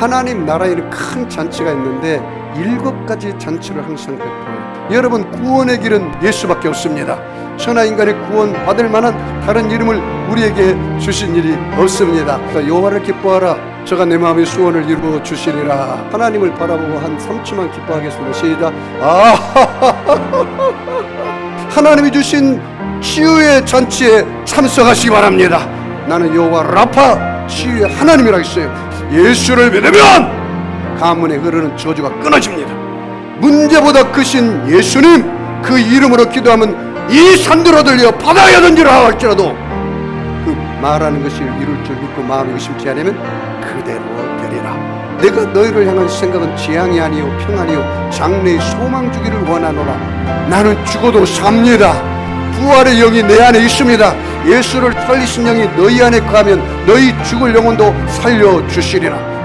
하나님 나라에는 큰 잔치가 있는데 일곱 가지 잔치를 항상 베풀어요. 여러분 구원의 길은 예수밖에 없습니다. 천하 인간의 구원 받을 만한 다른 이름을 우리에게 주신 일이 없습니다. 그러니까 여호와를 기뻐하라. 저가 내 마음의 소원을 이루어 주시리라. 하나님을 바라보고 한 3초만 기뻐하겠습니다. 시작. 아, 하나님이 주신 치유의 잔치에 참석하시기 바랍니다. 나는 여호와 라파 치유의 하나님이라 했어요. 예수를 믿으면 가문에 흐르는 저주가 끊어집니다. 문제보다 크신 예수님 그 이름으로 기도하면 이 산들어 들려 바다에 던지라 할지라도 그 말하는 것이 이룰 줄 믿고 마음에 의심치 않으면 그대로 되리라. 내가 너희를 향한 생각은 재앙이 아니요 평안이요 장래의 소망 주기를 원하노라. 나는 죽어도 삽니다. 부활의 영이 내 안에 있습니다. 예수를 살리신 영이 너희 안에 거하면 너희 죽을 영혼도 살려 주시리라.